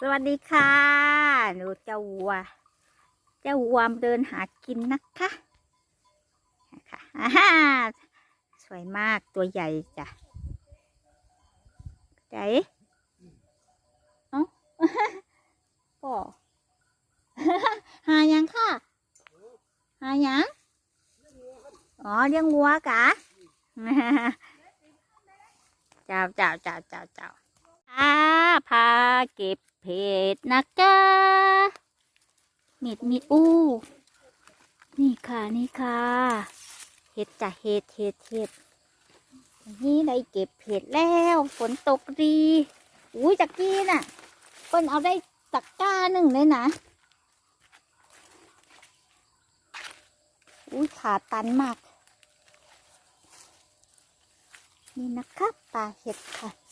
สวัสดีค่ะหนูเจ้าวัว เจ้าวัวเดินหากินนะคะนะคะอ่าฮ่าสวยมากตัวใหญ่จ้ะใจเอ้าป่อหายังค่ะ หายังอ๋อเลี้ยงวัวกะเจ้าเจ้าเจ้าเจ้าเจ้าอาพาเก็บ เผ็ดนะจ๊ะมีดมีดอู้ นี่ค่ะนี่ค่ะเห็ดจ้ะเห็ดเห็ดเห็ดนี่ได้เก็บเผ็ดแล้ว ฝนตกดีอุ้ยจักกี้น่ะเปิ้นเอาได้ตักก้าหนึ่งเลยนะอุ้ยขาตันมาก นี่นะครับปลาเห็ดค่ะ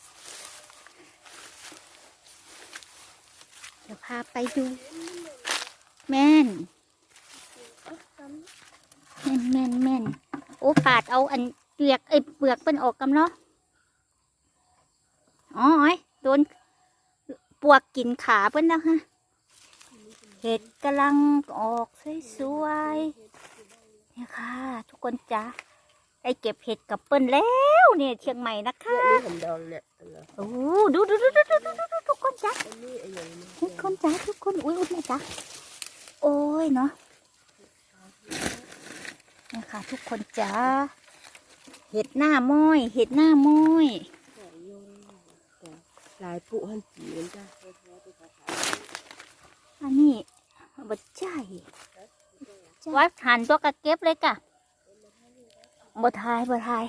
เดี๋ยวพาไปดู แม่น แม่นแม่นแม่นโอ้ปาดเอาอันเปลือกไอ้เปลือกเป็นออกกันเนาะอ๋อไอ้โดนปวกกินขาเพิ่นแล้วฮะเห็ดกำลังออกสวยๆเนี่ยค่ะ ทุกคนจ้า ได้เก็บเห็ดกับเปิ้นแล้วเนี่ยเชียงใหม่นะคะเนี่ยนี่ผมดองเนี่ยอันละโอ้ดูดูดูดูดูดูดูทุกคนจ้าอันนี้ไอ้อย่างนี้ทุกคนจ้าทุกคนอุ้ยอุ้ยแม่จ้าโอ้ยเนาะนี่ค่ะทุกคนจ้าเห็ดหน้าม้อย เห็ดหน้าม้อยลายปุหันจีนจ้ะอันนี้บัดใจวัดหันตัวกระเก็บเลยกะ บ่ทายบ่ทาย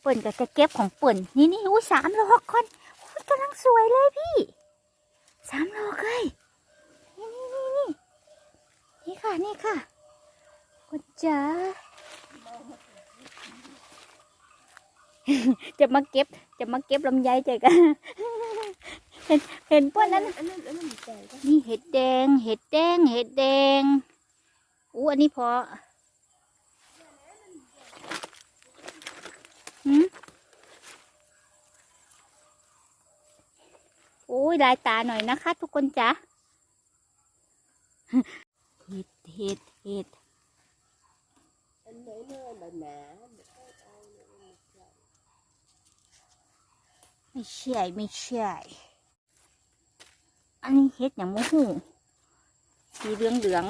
เปิ่นกับจะเก็บของเปิ่นนี่นี่อุ้ยสามโลคนอุ้ยกำลังสวยเลยพี่สามโลเลยนี่นี่นี่นี่นี่ค่ะนี่ค่ะคุณจ๋าจะมาเก็บจะมาเก็บลำไยใจกันเห็นเห็นพวกนั้นอันนั้นอันนั้นแก่จ้ะนี่เห็ดแดง เห็ดแดง เห็ดแดงอู้อันนี้พอหืม โอ้ยลายตาหน่อยนะคะ ทุกคนจ้ะเห็ดเห็ดเห็ดอันไหนเนื้อบบหนาไม่ใช่ไม่ใช่ อันนี้เห็ดอย่างโมหูสีเหลืองเหลือง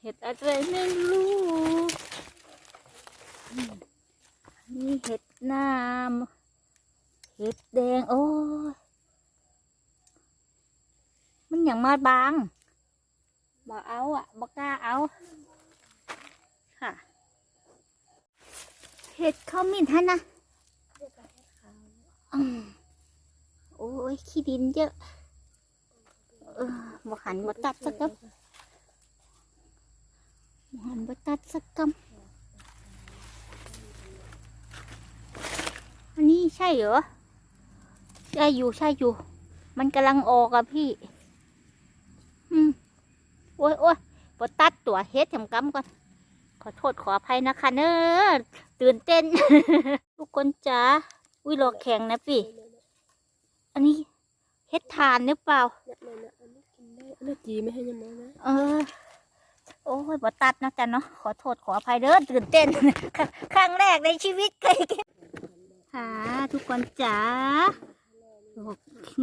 เห็ดอะไรไม่รู้ มีเห็ดน้ำเห็ดแดง โอ้ยมันอย่างมาบางบ่เอาอะบ่กล้าเอาค่ะเห็ดข้าวมิ้นท่านนะโอ้ยขี้ดินเยอะเออบ่หันบ่ตัดสักกำบ่หันบ่ตัดสักกำ อันนี้ใช่เหรอ ใช่อยู่ใช่อยู่ มันกำลังออกอะพี่ อืม โอ้ยโอ้ยบ่ตัดตัวเฮ็ดทำกำก่อน ขอโทษขออภัยนะคะเนอะตื่นเต้น ทุกคนจ้าอุ้ยรอแข็งนะพี่ อันนี้เฮ็ดทานหรือเปล่าเนี่ยเนี่ยเนี่ยอันนี้กินได้อันนี้จีไม่ให้ยังไงนะเออ โอ้ยบ่ตัดนะจ๊ะเนาะ ขอโทษขออภัยเด้อตื่นเต้น ครั้งแรกในชีวิตเคย ค่ะทุกคนจ๋า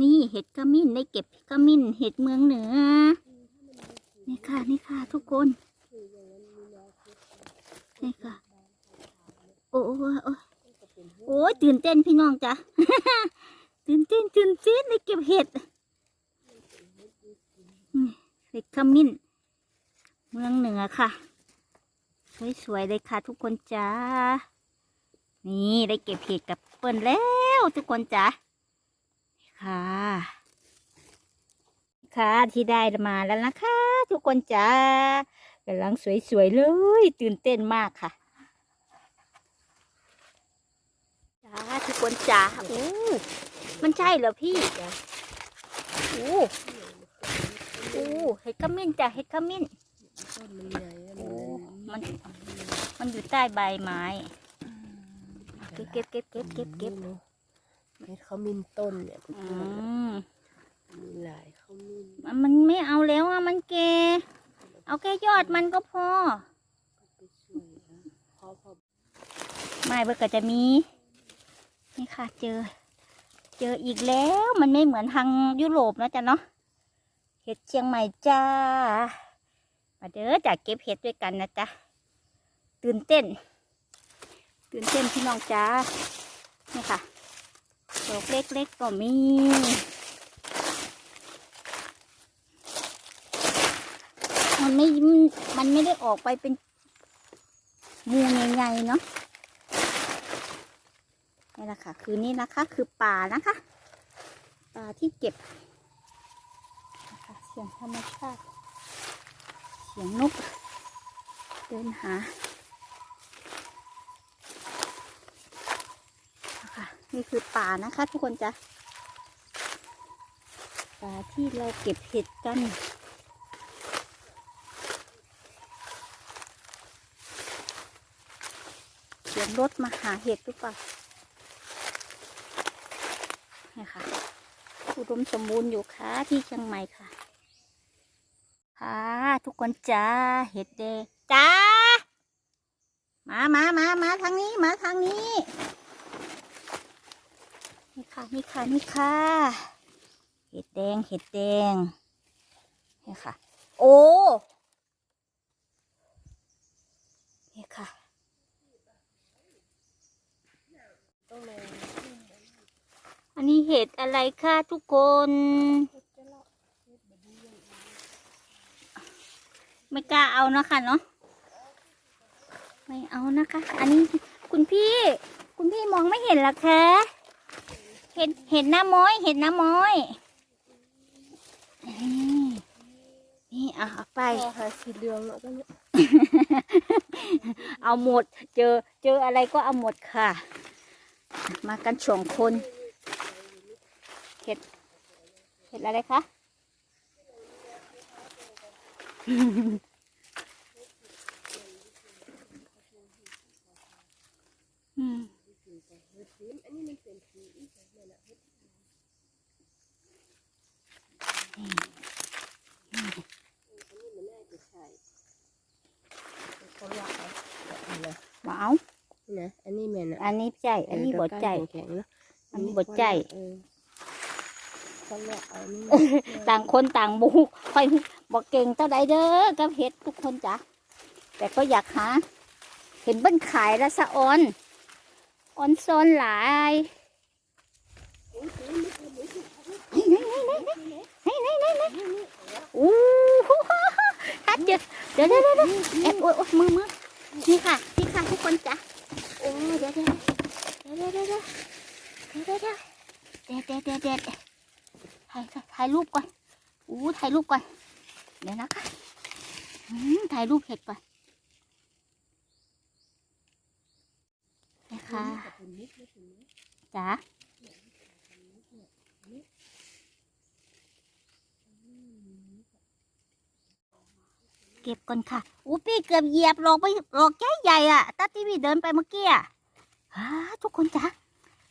นี่เห็ดขมิ้นได้เก็บขมิ้นเห็ดเมืองเหนือ นี่ค่ะนี่ค่ะ ทุกคน นี่ค่ะโอ้โอ้โอ้โอ้ยตื่นเต้นพี่น้องจ้ะตื่นเต้นตื่นเต้นได้เก็บเห็ดเห็ดขมิ้น เมืองเหนือค่ะ สวยๆเลยค่ะทุกคนจ้า นี่ได้เก็บเห็ดกับเปิ้นแล้วทุกคนจ้าค่ะ ค่ะที่ได้มาแล้วนะคะ ทุกคนจ้ากำลังสวยๆเลย ตื่นเต้นมากค่ะจ้าทุกคนจ้าโอ้มันใช่เหรอพี่โอ้โอ้เห็ดขมิ้นจ้ะเห็ดขมิ้นต้นมันใหญ่อะโอ้มันอยู่ใต้ใบไม้ ก็บเก็บเก็บเก็บเก็บเก็บเห็ดเขามินต้นเนี่ยอืมมันมันไม่เอาแล้วอะมันแก่เอาแค่ยอดมันก็พอไปช่วยนะพอพอไม่เบิกก็จะมี นี่ค่ะเจอ เจออีกแล้วมันไม่เหมือนทางยุโรปนะจ๊ะเนาะเห็ดเชียงใหม่จ้า มาเด้อจากเก็บเห็ดด้วยกันนะจ๊ะตื่นเต้น ตื่นเต้นพี่น้องจ้านี่ค่ะดอกเล็กๆก็มีมันไม่มันไม่ได้ออกไปเป็นมูใหญ่ๆเนาะนี่แหละค่ะ คือนี่นะคะ คือป่านะคะป่าที่เก็บเสียงธรรมชาติ เสียงนก เดินหานะ คะนี่คือป่านะคะทุกคนจ้ะป่าที่เราเก็บเห็ดกัน เสียงรถมาหาเห็ดหรือเปล่านี่ค่ะ อุดมสมบูรณ์อยู่ค่ะที่เชียงใหม่ค่ะ ค่ะ ทุกคนจ้าเห็ดเดจ้ามามามามาทางนี้ มาทางนี้ ค่ะนี่ค่ะนี่ค่ะเห็ดแดงเห็ดแดงนี่ค่ะ โอ้นี่ค่ะอันนี้เห็ดอะไรคะทุกคน ไม่กล้าเอานะคะเนาะไม่เอานะคะ อันนี้คุณพี่ คุณพี่มองไม่เห็นเหรอคะ ห็นเห็นหน้าม้อยเห็นหน้าม้อยนี่นี่อะเอาไปพอหาสีเหลืองแล้วก็เนี่ยเอาหมด เจอเจออะไรก็เอาหมดค่ะ มากันสองคนเห็ดเห็ดอะไรคะ อืม อันนี้มันเป็นสีอีกแบบนั้นนะอันนี้มันน่าจะใช่เขาหลักเอาเลย ว้าว นะอันนี้แม่น อะอันนี้ใจ อันนี้บดใจแข็งๆนะอันนี้บดใจเออเขาหลักเอานี่ต่างคนต่างบุกคอยบอกเก่งเท่าใดเด้อกับเห็ดทุกคนจ้ะแต่ก็อยากหาเห็นเบิ้นขายแล้วสะออนออนโซนหลายอู้หูทัดเดี๋ยวเดี๋ยวเดี๋ยวเดี๋ยวเดี๋ยวเอ๊ะโอ๊ยโอ๊ยมือมือนี่ค่ะ นี่ค่ะทุกคนจ้ะ เดี๋ยวเดี๋ยวเดี๋ยวเดี๋ยวดถ่ายถ่ายรูปก่อนอู้ถ่ายรูปก่อน เดี๋ยวนะคะถ่ายรูปเห็ดก่อนนะคะจ๋าเก็บก่อนค่ะ อู้พี่เกือบเหยียบหลอกไปหลอกแก่ใหญ่อะตาทีวีเดินไปเมื่อกี้อะทุกคนจ๋า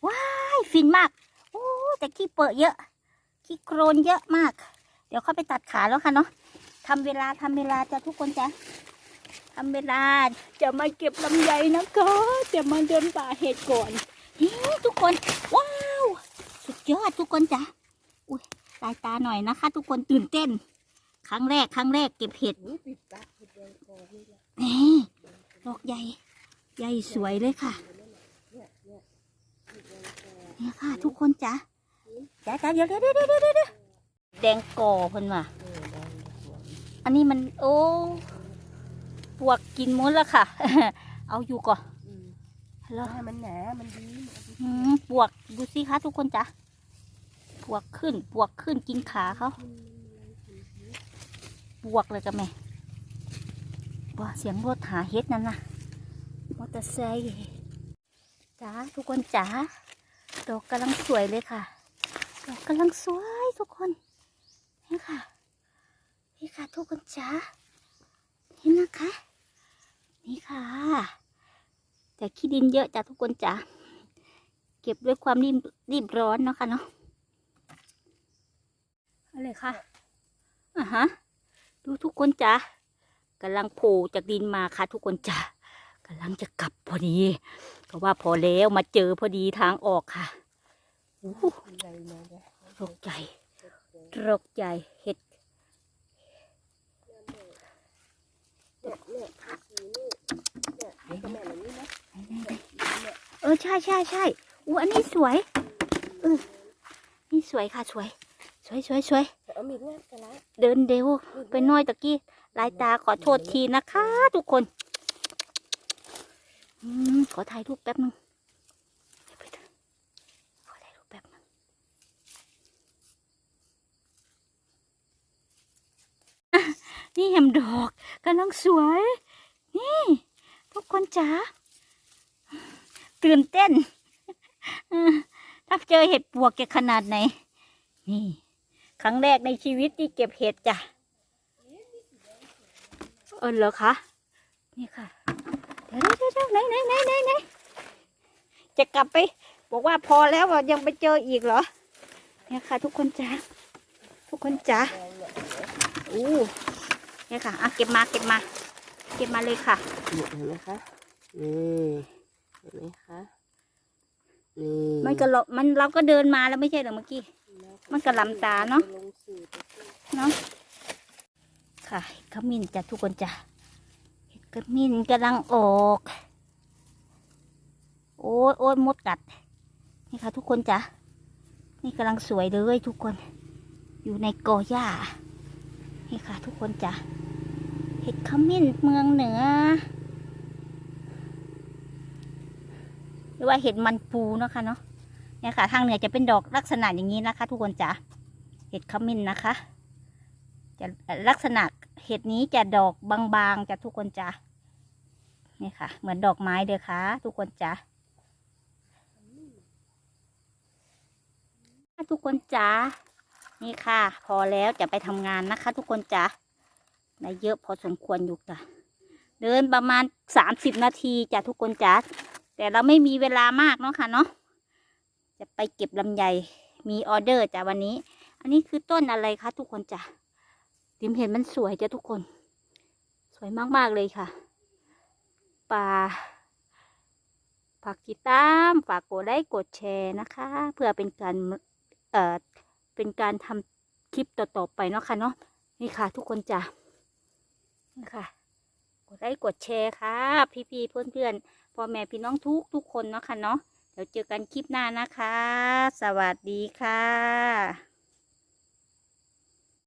ว้ายฟินมากโอ้แต่ขี้เปอะเยอะ ขี้โครนเยอะมาก เดี๋ยวเข้าไปตัดขาแล้วค่ะเนาะทำเวลาทำเวลาจะทุกคนจ้ะทำเวลาจะมาเก็บลำไยนะคะจะมาเดินป่าเห็ดก่อนนี่ทุกคน ว้าว สุดยอดทุกคนจ้ะอุ้ยตายตาหน่อยนะคะ ทุกคนตื่นเต้น ครั้งแรกครั้งแรกเก็บเห็ดแดงคอนี่แหละนี่ดอกใหญ่ ใหญ่สวยเลยค่ะ เนี่ยเนี่ยปิดแดงคอ เนี่ยค่ะ ทุกคนจ้ะจ้ะจ้ะเดี๋ยวเดี๋ยวเดี๋ยวเดี๋ยวเดี๋ยวแดงก่อเพิ่นว่ะเออแดงสวยอันนี้มันโอ้ปวกกินหมดแล้วค่ะ เอาอยู่ก่อนอืมแล้วให้มันหนา มันดีอืมปวกดูสิคะทุกคนจ้ะปวกขึ้นปวกขึ้นกินขาเขาปวกเลยจ้ะแม่ว่าเสียงรถหาเฮ็ดนั่นนะมอเตอร์ไซค์ จ้าทุกคนจ้าดอกกำลังสวยเลยค่ะ ดอกกำลังสวยทุกคนนี่ค่ะนี่ค่ะทุกคนจ้าเห็นนะคะ นี่ค่ะ แต่ขี้ดินเยอะจ้ะทุกคนจ้ะเก็บด้วยความรีบรีบร้อนเนาะค่ะเนาะเอาเลยค่ะอะฮะดูทุกคนจ้ะกำลังโผล่จากดินมาค่ะทุกคนจ้ะ กำลังจะกลับพอดีก็ว่าพอแล้วมาเจอพอดีทางออกค่ะอู้หูใหญ่มาเลยรกใหญ่รกใหญ่เห็ดเนี่ยเนี่ยสีนี่เนี่ยก็แม่แบบนี้นะเออใช่ใช่ใช่อู้อันนี้สวยเออนี่สวยค่ะสวย สวยสวยสวยเอามีดงัดกันละเดินเร็วไปหน้อยตะกี้ลายตาขอโทษทีนะคะ ทุกคนอืม ขอถ่ายรูปแป๊บนึงเดี๋ยวไปถ่ายขอถ่ายรูปแป๊บนึงอะนี่แฮมดอกกำลังสวย นี่ ทุกคนจ๋าตื่นเต้นถ้าเจอเห็ดปวกจะขนาดไหน นี่ ครั้งแรกในชีวิตที่เก็บเห็ดจ้ะเออเหรอคะ นี่ค่ะ เดี๋ยวเดี๋ยวเดี๋ยวไหนไหนไหนไหนไหนจะกลับไป บอกว่าพอแล้วอะยังไปเจออีกเหรอ เนี่ยค่ะ ทุกคนจ้าทุกคนจ้าแดงเนี่ยอู้เนี่ยค่ะอะเก็บมาเก็บมา เก็บมาเลยค่ะเนี่ยเห็นไหมคะนี่เห็นไหมคะนี่มันก็เรามันเราก็เดินมาแล้วไม่ใช่เหรอเมื่อกี้ มันก็ลำตาเนอะลงสื่อไปสิเนาะค่ะเห็ดขมิ้นจ้ะทุกคนจ้ะ เห็ดขมิ้นกำลังออก โอ้ยโอ้ยมดกัด นี่ค่ะทุกคนจ้ะ นี่กำลังสวยเลยทุกคน อยู่ในกอหญ้า นี่ค่ะทุกคนจ้ะ เห็ดขมิ้นเมืองเหนือ หรือว่าเห็ดมันปูนะคะเนาะเนี่ยค่ะ ทางเหนือจะเป็นดอกลักษณะอย่างนี้นะคะ ทุกคนจ้ะ เห็ดขมิ้นนะคะ จะลักษณะเห็ดนี้จะดอกบางๆจะทุกคนจ้ะนี่ค่ะ เหมือนดอกไม้เด้อค่ะทุกคนจ้ะทุกคนจ้ะนี่ค่ะ พอแล้วจะไปทำงานนะคะ ทุกคนจ้ะได้เยอะพอสมควรอยู่จ้ะเดินประมาณสามสิบนาทีจ้ะทุกคนจ้ะแต่เราไม่มีเวลามากเนาะค่ะเนาะจะไปเก็บลำไยมีออเดอร์จ้ะวันนี้ อันนี้คือต้นอะไรคะทุกคนจ้ะ ติมเห็นมันสวยจ้ะทุกคน สวยมากๆเลยค่ะป่าฝากติดตามฝากกดไลค์กดแชร์นะคะ เพื่อเป็นการเอ่อเป็นการทำคลิปต่อๆไปเนาะค่ะเนาะนี่ค่ะ ทุกคนจ้ะนี่ค่ะกดไลค์กดแชร์ค่ะ พี่ๆเพื่อนๆพ่อแม่พี่น้องทุกทุกคนเนาะค่ะเนาะเดี๋ยวเจอกันคลิปหน้านะคะ สวัสดีค่ะ